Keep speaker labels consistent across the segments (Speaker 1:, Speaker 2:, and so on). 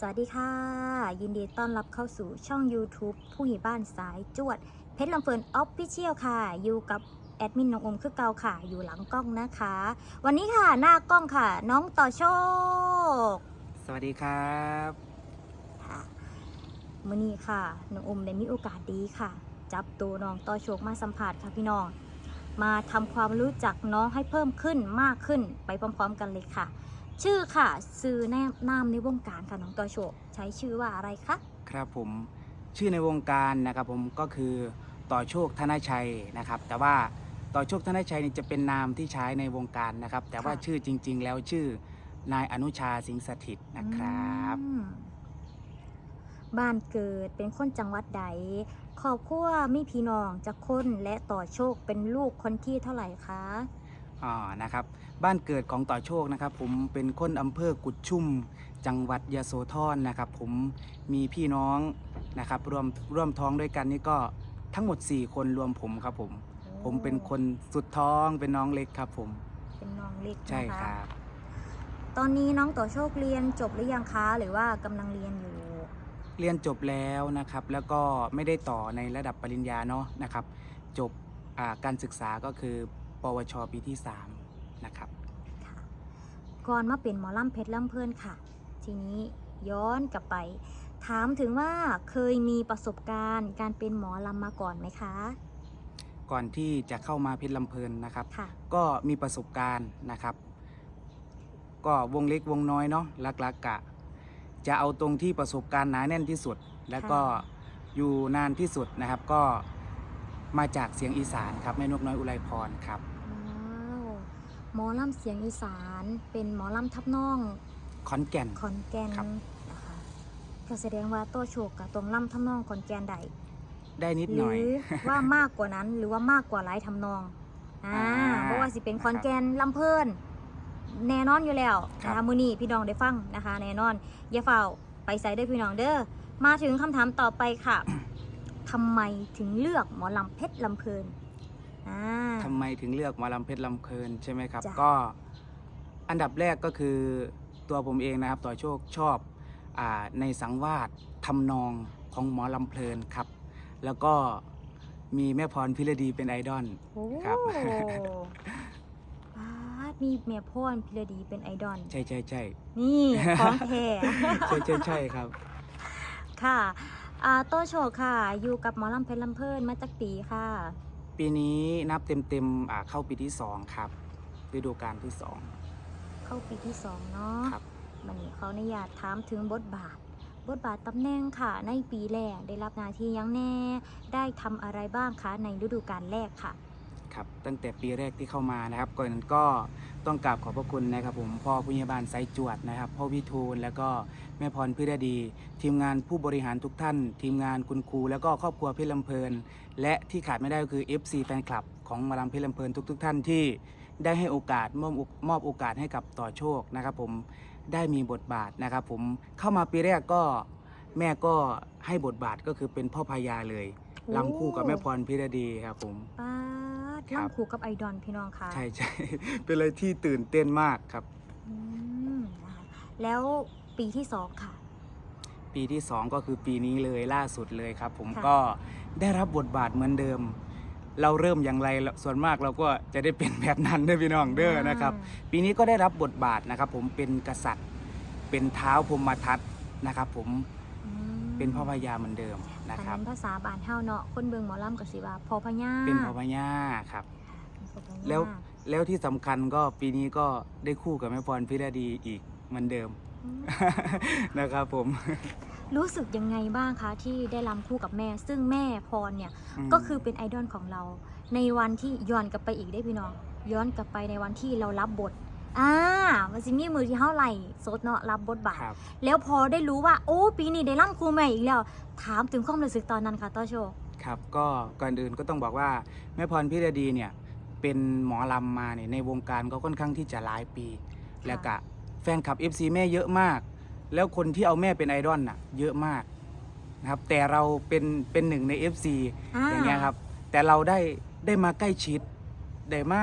Speaker 1: สวัสดีค่ะ ยินดีต้อนรับเข้าสู่ช่อง YouTube ผู้ใหญ่บ้านสายจวด เพชรลำเฟิร์นออฟฟิเชียลค่ะ อยู่กับแอดมินน้องอมคือเกาค่ะ อยู่หลังกล้องนะคะ วันนี้ค่ะหน้ากล้องค่ะ น้องต่อโชค
Speaker 2: สวัสดีครับ
Speaker 1: ค่ะมื่อนี้ค่ะน้องอมได้มีโอกาสดีค่ะ จับตัวน้องต่อโชคมาสัมผัสค่ะพี่น้อง มาทำความรู้จักน้องให้เพิ่มขึ้นมากขึ้นไปพร้อม ๆ กันเลยค่ะ ชื่อค่ะ ซื้อแนมนามในวงการค่ะน้องต่อโชคใช้ชื่อว่าอะไรคะ
Speaker 2: ครับผมชื่อในวงการนะครับผมก็คือต่อโชคธนชัยนะครับ แต่ว่าต่อโชคธนชัยนี่จะเป็นนามที่ใช้ในวงการนะครับ แต่ว่า
Speaker 1: ค่ะ
Speaker 2: ชื่อจริง ๆ แล้วชื่อนายอนุชาสิงห์สถิตนะครับ
Speaker 1: อืมบ้านเกิดเป็นคนจังหวัดใดครอบครัวมีพี่น้องจะคนและต่อโชคเป็นลูกคนที่เท่าไหร่คะ
Speaker 2: อ่านะครับ บ้านเกิดของต่อโชคนะครับ ผมเป็นคนอำเภอกุดชุ่ม จังหวัดยโสธรนะครับ ผมมีพี่น้องนะครับร่วมร่วมท้องด้วยกันนี่ก็ทั้งหมด 4 คนรวมผมครับผม ผมเป็นคนสุดท้องเป็นน้องเล็กครับ ผม
Speaker 1: เป็นน้องเล็ก
Speaker 2: ใช่
Speaker 1: นะ
Speaker 2: ค
Speaker 1: คะ
Speaker 2: รับ
Speaker 1: ตอนนี้น้องต่อโชคเรียนจบหรือยังคะหรือว่ากำลังเรียนอยู่
Speaker 2: เรียนจบแล้วนะครับ แล้วก็ไม่ได้ต่อในระดับปริญญาเนาะนะครับ จบอ่าการศึกษาก็คือ ปวชปีที่ 3 นะครับ
Speaker 1: ค่ะก่อนมาเป็นหมอลำเพชรลำเพลินค่ะ ทีนี้ย้อนกลับไป ถามถึงว่าเคยมีประสบการณ์การเป็นหมอลำมาก่อนไหมคะ
Speaker 2: ก่อนที่จะเข้ามาเพชรลำเพลินนะครับ
Speaker 1: ค่ะ
Speaker 2: ก็มีประสบการณ์นะครับ ก็วงเล็กวงน้อยเนาะลักๆกะ จะเอาตรงที่ประสบการณ์หนาแน่นที่สุด แล้วก็
Speaker 1: ค่ะ
Speaker 2: อยู่นานที่สุดนะครับ ก็มาจากเสียงอีสานครับแม่นกน้อยอุไรพรครับ
Speaker 1: ว้าว หมอลำเสียงอีสาน เป็นหมอลำทับน้อง
Speaker 2: ขอนแก่น
Speaker 1: ขอนแก่น
Speaker 2: ครับ
Speaker 1: นะคะก็แสดงว่าตัวโชคกับตรงลำทับน้องขอนแก่นใด
Speaker 2: ได้นิด
Speaker 1: ห
Speaker 2: หน่อย
Speaker 1: รือว่ามากกว่านั้นหรือว่ามากกว่าหลายทำนองอ่า
Speaker 2: อ่า
Speaker 1: เพราะว่าสิเป็นขอนแก่นลำเพลินแน่นอนอยู่แล้ว
Speaker 2: ครับ
Speaker 1: นะคะมือนี้พี่น้องได้ฟังนะคะ แน่นอนอย่าเฝ้าไปใส่ได้อพี่น้องเด้อมาถึงคำถามต่อไปค่ะ ทำไมถึงเลือกหมอลำเพชรลำเพลิน อ่า
Speaker 2: ทำไมถึงเลือกหมาลำเพชรลำเพลินใช่ไหมครับ
Speaker 1: จ้ะ
Speaker 2: ก็อันดับแรกก็คือตัวผมเองนะครับ ต่อโชคชอบอาในสังวาสทำนองของหมอลำเพลินครับ แล้วก็มีแม่พรพิรดีเป็นไอดอล
Speaker 1: โอ้
Speaker 2: ครับ
Speaker 1: ปาดมีเมียพ่อนพิรดีเป็นไอดอล
Speaker 2: ใช่ใช่ใช่
Speaker 1: นี่ของแท้
Speaker 2: ใช่ใช่ใช่ครับ
Speaker 1: ค่ะอ่าโตโชคค่ะ อยู่กับหมอลำเพชรลำเพลินมาจากปีค่ะ
Speaker 2: ปีนี้นับเต็มเต็มๆอ่าเข้าปีที่สองครับฤดูกาลที่สอง
Speaker 1: เข้าปีที่สองเนาะ
Speaker 2: ครับ
Speaker 1: วันนี้เขาอนุญาตถามถึงบทบาท บทบาทตำแหน่งค่ะ ในปีแรกได้รับหน้าที่หยังแน่ ได้ทำอะไรบ้างคะในฤดูกาลแรกค่ะ
Speaker 2: ครับตั้งแต่ปีแรกที่เข้ามานะครับก่อนนั้นก็ต้องกราบขอบพระคุณนะครับผมพ่อผู้ใหญ่บ้านไซจวดนะครับพ่อวิทูลแล้วก็แม่พรพิรดี ทีมงานผู้บริหารทุกท่าน ทีมงานคุณครูแล้วก็ครอบครัวเพชรลำเพลิน และที่ขาดไม่ได้ก็คือ FC แฟนคลับ ของหมาลำเพชรลำเพลินทุกๆท่านที่ได้ให้โอกาสมอบโอมอบโอกาสให้กับต่อโชคนะครับผมได้มีบทบาทนะครับผมเข้ามาปีแรกก็แม่ก็ให้บทบาทก็คือเป็นพ่อพญาเลย
Speaker 1: โอ้
Speaker 2: ลำคู่กับแม่พรพิรดีครับผม
Speaker 1: ป้าด
Speaker 2: ค รับ
Speaker 1: ล่ำคู่กับไอดอลพี่น้องค่ะ
Speaker 2: ใช่ใช่เป็นอะไรที่ตื่นเต้นมากครับ
Speaker 1: อืมนะคะแล้วปีที่สองค่ะ
Speaker 2: ปีที่2ก็คือปีนี้เลยล่าสุดเลยครับ ผม
Speaker 1: ค่ะ
Speaker 2: ก็ได้รับบทบาทเหมือนเดิม เราเริ่มอย่างไรส่วนมากเราก็จะได้เป็นแบบนั้นเด้อพี่น้องเด้อนะครับ ปีนี้ก็ได้รับบทบาทนะครับ ผมเป็นกษัตริย์เป็นเท้าพรหมทัตนะครับ ผม
Speaker 1: อืม
Speaker 2: เป็นพ่อพญาเหมือนเดิมนะ
Speaker 1: อัน
Speaker 2: ครับ
Speaker 1: นั้นภาษาบานเฮาเนาะคนเบิงหมอลำกับสิว่าพอพญา
Speaker 2: เป็นพ่อพญาครับ
Speaker 1: เป็นพ่อพญา
Speaker 2: แล้วแล้วที่สำคัญก็ปีนี้ก็ได้คู่กับแม่พรพิรดีอีกเหมือนเดิม
Speaker 1: อืม
Speaker 2: นะครับผม
Speaker 1: รู้สึกยังไงบ้างคะที่ได้รำคู่กับแม่ ซึ่งแม่พรเนี่ย
Speaker 2: ม
Speaker 1: ก็คือเป็นไอดอลของเรา ในวันที่ย้อนกลับไปอีกได้พี่น้อง ย้อนกลับไปในวันที่เรารับบท อ่ามันสิมีมือที่เท่าไหร่สดเนาะรับบทบาท
Speaker 2: ครับ
Speaker 1: แล้วพอได้รู้ว่า โอ้ ปีนี้ได้ร่ำครูใหม่อีกแล้ว ถามถึงความรู้สึกตอนนั้นค่ะต้อโชค
Speaker 2: ครับก็ก่อนอื่นก็ต้องบอกว่าแม่พรพิรดีเนี่ยเป็นหมอลำมาเนี่ยในวงการก็ค่อนข้างที่จะหลายปี แล้วก็แฟนคลับ FC แม่เยอะมาก แล้วคนที่เอาแม่เป็นไอดอลน่ะเยอะมากนะครับแต่เราเป็นเป็นหนึ่งใน FC อย่างเงี้ยครับแต่เราได้ได้มาใกล้ชิดได้มา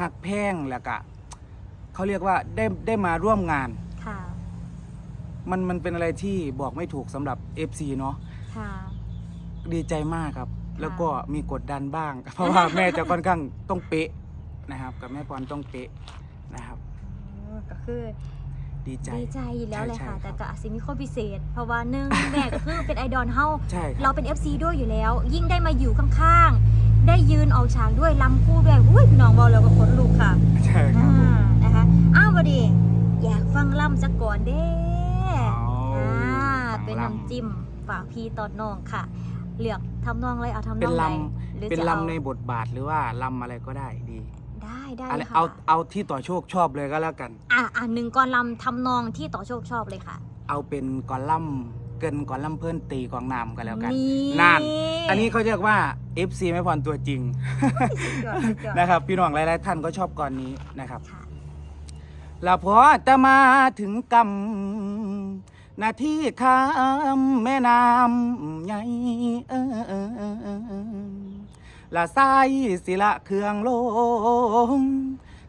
Speaker 2: หักแพงแล้วก็ เขาเรียกว่าได้ได้มาร่วมงาน
Speaker 1: ค่ะ
Speaker 2: มันมันเป็นอะไรที่บอกไม่ถูกสำหรับ FC เนาะ
Speaker 1: ค่ะ
Speaker 2: ดีใจมากครับ
Speaker 1: ค่ะ
Speaker 2: แล้วก็มีกดดันบ้าง เพราะว่าแม่จะค่อนข้างต้องเป๊ะนะครับ กับแม่พรต้องเป๊ะนะครับ
Speaker 1: เออก็คือ
Speaker 2: ดีใจ
Speaker 1: ดีใจอยู่แล้วเลย
Speaker 2: ใช่
Speaker 1: ค่ะ
Speaker 2: ใช่
Speaker 1: แต่
Speaker 2: ครับ
Speaker 1: ก็อาจจะมีข้อพิเศษ เพราะว่าหนึ่ง แม่ก็คือเป็นไอดอลเฮา
Speaker 2: ใช่ค
Speaker 1: เรา
Speaker 2: รับ
Speaker 1: เป็น FC ด้วยอยู่แล้ว ยิ่งได้มาอยู่ข้างๆ ได้ยืนออกฉากด้วยลำคู่ด้วยอุ้ยพี่น้องบอกเลยว่าขนลุกค่ะ
Speaker 2: ใช่ครับ
Speaker 1: อ่า นะคะ อ้าวบดี อยากฟังล่ำสักก่อนเด้
Speaker 2: อ๋ออ่าฟัง
Speaker 1: เป็น
Speaker 2: ลำ
Speaker 1: น้ำจิ้มฝากพี่ตอนน้องค่ะ เลือกทำนองอะไรเอาทำน
Speaker 2: เป็
Speaker 1: อง
Speaker 2: น
Speaker 1: ไหน
Speaker 2: ล
Speaker 1: หรือำ
Speaker 2: เป็น
Speaker 1: จะอา
Speaker 2: ลำในบทบาทหรือว่าลำอะไรก็ได้ดี
Speaker 1: ได้ได้
Speaker 2: อะไร
Speaker 1: ค่ะ
Speaker 2: เอาเอาที่ต่อโชคชอบเลยก็แล้วกัน
Speaker 1: อะอะหนึ่งกรลำทำนองที่ต่อโชคชอบเลยค่ะ
Speaker 2: เอาเป็นกอลัมน์เกินกอลัมน์เพื่อนตีกองนำกันแล้วกัน
Speaker 1: นี่
Speaker 2: นั่นอันนี้เขาเรียกว่า FC แม่พรตัวจริง
Speaker 1: สุดยอดสุดยอด
Speaker 2: นะครับ พี่น้องหลายๆท่านก็ชอบกรนี้นะครับ
Speaker 1: ค่ะ
Speaker 2: และพอจะมาถึงกำหน้าที่ข้ามแม่น้ำใหญ่เออละใส่สิละเครื่องลง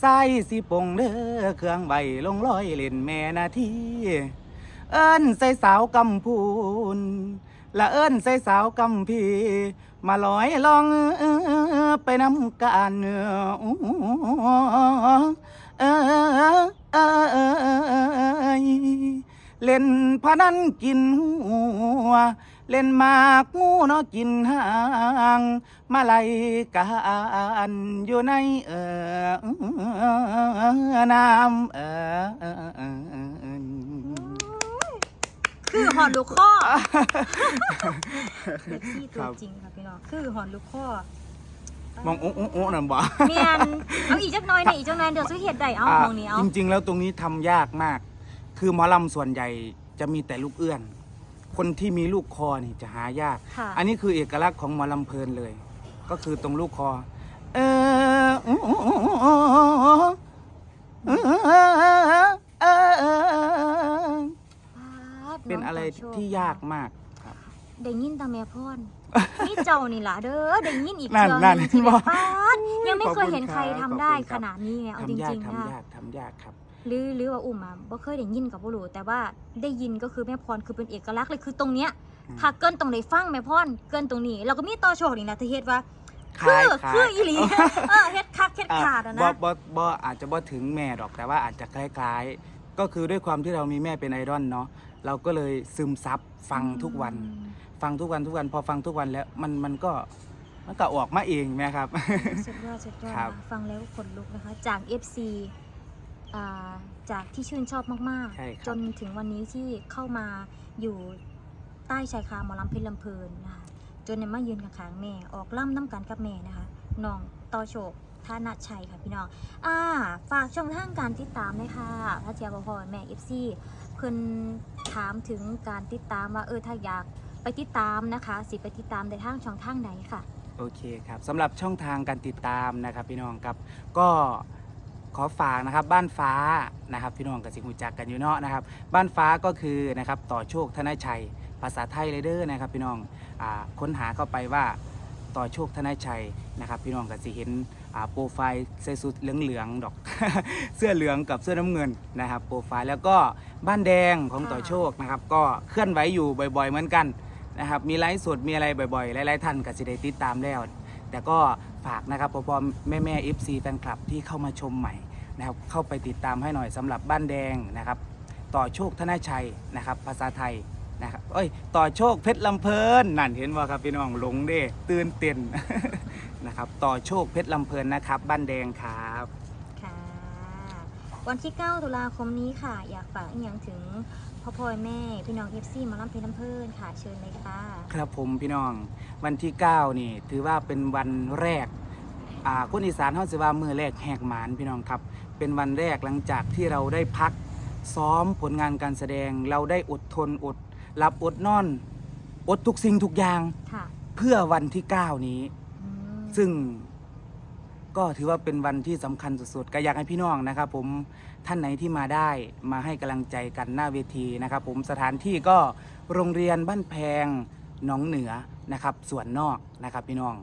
Speaker 2: ใส่สิปงเด้อเครื่องใบลงลอยเล่นแม่นาทีเอิ้นใส่สาวกำพูนละเอิ้นใส่สาวกำพีมาลอยลองไปน้ำกัน เอยเล่นพนันกินหัว เล่นมากงูเนาะกินหางมาไล่กันอยู่ในเออน้ำเออ
Speaker 1: คือหอนลูกข้อเด็กที่ตั
Speaker 2: ว
Speaker 1: จริงค่ะพี่น้องคือหอนลูกข้อ
Speaker 2: มองโอ้โอ้โอ้นั่นบ่
Speaker 1: เมียนเอาอีกจักหน้อยเนี่ยอีกจักหน้อยเดี๋ยวซื้อเห็ดได้เอา
Speaker 2: อะ
Speaker 1: มองนี้เอา
Speaker 2: จริง ๆ แล้วตรงนี้ทำยากมาก คือหมอลำส่วนใหญ่จะมีแต่ลูกเอื้อน คนที่มีลูกคอนี่จะหายาก
Speaker 1: ค่ะ
Speaker 2: อันนี้คือเอกลักษณ์ของหมอลำเพลินเลย ก็คือตรงลูกคอ เออเป็นอะไรที่ยากมากครับ
Speaker 1: ได้ยินตาแม่พ่อนนี่เจ้านี่ล่ะเด้อได้ยินอีก
Speaker 2: นั่น
Speaker 1: เทื่อ
Speaker 2: นั่น
Speaker 1: หงที่แบบ
Speaker 2: บอก
Speaker 1: ป๊าดยังไม่เคยเห็น
Speaker 2: ขอบคุณ
Speaker 1: ใคร
Speaker 2: ครับ
Speaker 1: ทำได้
Speaker 2: ขอบคุณค
Speaker 1: ข
Speaker 2: รับ
Speaker 1: นาดนี้ไงเอาจ
Speaker 2: ทำยาก
Speaker 1: ริงๆนะ
Speaker 2: ทำยากทำยากครับ
Speaker 1: หรือหรือว่าอุ่มอะบ่เคยได้ยินกับบ่รู้แต่ว่าได้ยินก็คือแม่พรคือเป็นเอกลักษณ์เลยคือตรงเนี้ย
Speaker 2: อืม
Speaker 1: ถ้าเกินตรงไหนฟังแม่พรเกินตรงนี้เราก็มีต่อโชคนี่นะที่เฮ็ดว่า
Speaker 2: คล้าย
Speaker 1: คือ
Speaker 2: คล้าย
Speaker 1: คืออีหลีเออเฮ็ดคักเฮ็ด
Speaker 2: อะ
Speaker 1: ขาดอะ
Speaker 2: บ่
Speaker 1: นะ
Speaker 2: บ่บ่อาจจะบ่ถึงแม่หรอกแต่ว่าอาจจะคล้ายๆ ก็คือด้วยความที่เรามีแม่เป็นไอดอลเนาะ เราก็เลยซึมซับฟังทุกวัน ฟังทุกวันทุกวันพอฟังทุกวันแล้วมันมันก็มันก็ออกมาเองนะครับ
Speaker 1: สุดยอดสุดยอด
Speaker 2: ครับ
Speaker 1: ค่ะฟังแล้วขนลุกนะคะ จาก FC อ่าจากที่ชื่นชอบมาก
Speaker 2: ใช่ครับ
Speaker 1: ๆ จนถึงวันนี้ที่เข้ามาอยู่ใต้ชายคาหมอลำเพชรลำเพลินนะคะจนเนี่ยมายืนข้างๆแม่ออกล่ำน้ำกันกับแม่นะคะน้องต่อโชค ท่านชัยค่ะพี่น้อง อ่า ฝากช่องทางการติดตามเลยค่ะถ้าเทียบพอแม่ FC เพิ่นถามถึงการติดตามว่าเออถ้าอยากไปติดตามนะคะ สิไปติดตามในทางช่องทางไหนค่ะ
Speaker 2: โอเคครับสำหรับช่องทางการติดตามนะครับพี่น้องครับก็ขอฝากนะครับบ้านฟ้านะครับพี่น้องกับสิงหูจักกันอยู่เนาะนะครับ บ้านฟ้าก็คือนะครับต่อโชคธนชัย ภาษาไทยเลยเด้อนะครับพี่น้องอาค้นหาเข้าไปว่า ต่อโชคธนชัยนะครับ พี่น้องก็สิเห็นโปรไฟล์ใส่สุดเหลืองๆดอก เสื้อเหลืองกับเสื้อน้ำเงินนะครับ โปรไฟล์แล้วก็บ้านแดงของต่อโชคนะครับ ก็เคลื่อนไหวอยู่บ่อยๆ เหมือนกันนะครับ มีไลฟ์สดมีอะไรบ่อยๆ หลายๆท่านก็สิได้ติดตามแล้ว แต่ก็ฝากนะครับพอๆแม่แม่ๆ FC แฟนคลับที่เข้ามาชมใหม่นะครับเข้าไปติดตามให้หน่อยสำหรับบ้านแดงนะครับ ต่อโชคธนชัยนะครับ ภาษาไทย นะครับเอ้ยต่อโชคเพชรลำเพลินนั่นเห็นว่าครับพี่น้องหลงเด้ตื่นเต้น นะครับต่อโชคเพชรลำเพลินนะครับบ้านแดงครับ
Speaker 1: ค่ะ วันที่ 9 ตุลาคมนี้ค่ะ อยากฝากอีกอย่างถึงพ่อพ่อแม่พี่น้องเอฟซีมาล่ำเพลน้ำเพื่อนค่ะเชิญเลยค่ะ
Speaker 2: ครับผมพี่น้องวันที่ 9 นี่ถือว่าเป็นวันแรกอ่าคนอีสานเขาสิว่ามือแรกแหกหมานพี่น้องครับ เป็นวันแรกหลังจากที่เราได้พักซ้อมผลงานการแสดงเราได้อดทนอด หลับอดนอนอดทุกสิ่งทุกอย่าง
Speaker 1: ค่ะ
Speaker 2: เพื่อวันที่ 9 นี้
Speaker 1: อืม
Speaker 2: ซึ่งก็ถือว่าเป็นวันที่สำคัญสุดๆก็อยากให้พี่น้องนะครับ ผมท่านไหนที่มาได้มาให้กำลังใจกันหน้าเวทีนะครับ ผมสถานที่ก็โรงเรียนบ้านแพงหนองเหนือนะครับส่วนนอกนะครับพี่น้อง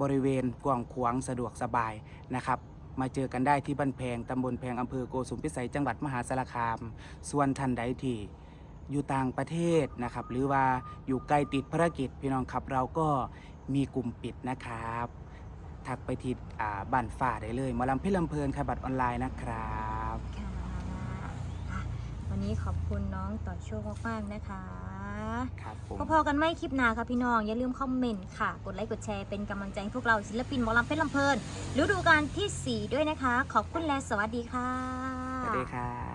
Speaker 2: บริเวณกว้างขวางสะดวกสบายนะครับ มาเจอกันได้ที่บ้านแพงตำบลแพงอำเภอโกสุมพิสัยจังหวัดมหาสารคาม ส่วนท่านใดที่ อยู่ต่างประเทศนะครับ หรือว่าอยู่ไกลติดภารกิจพี่น้องครับเราก็มีกลุ่มปิดนะครับทักไปที่อ่าบ้านฝ่าได้เลยหมอลำเพชรลำเพลินค่ะบัตรออนไลน์นะครับ
Speaker 1: ค่ะอะวันนี้ขอบคุณน้องต่อโชคมากๆนะคะ
Speaker 2: ครับผม
Speaker 1: พอๆกันไม่คลิปหน้าค่ะพี่น้อง อย่าลืมคอมเมนต์ค่ะ กดไลค์กดแชร์เป็นกำลังใจให้พวกเราศิลปินหมอลำเพชรลำเพลินฤดูกาลที่ 4 ด้วยนะคะ ขอบคุณและสวัสดีค่ะ
Speaker 2: สวัสดีครับ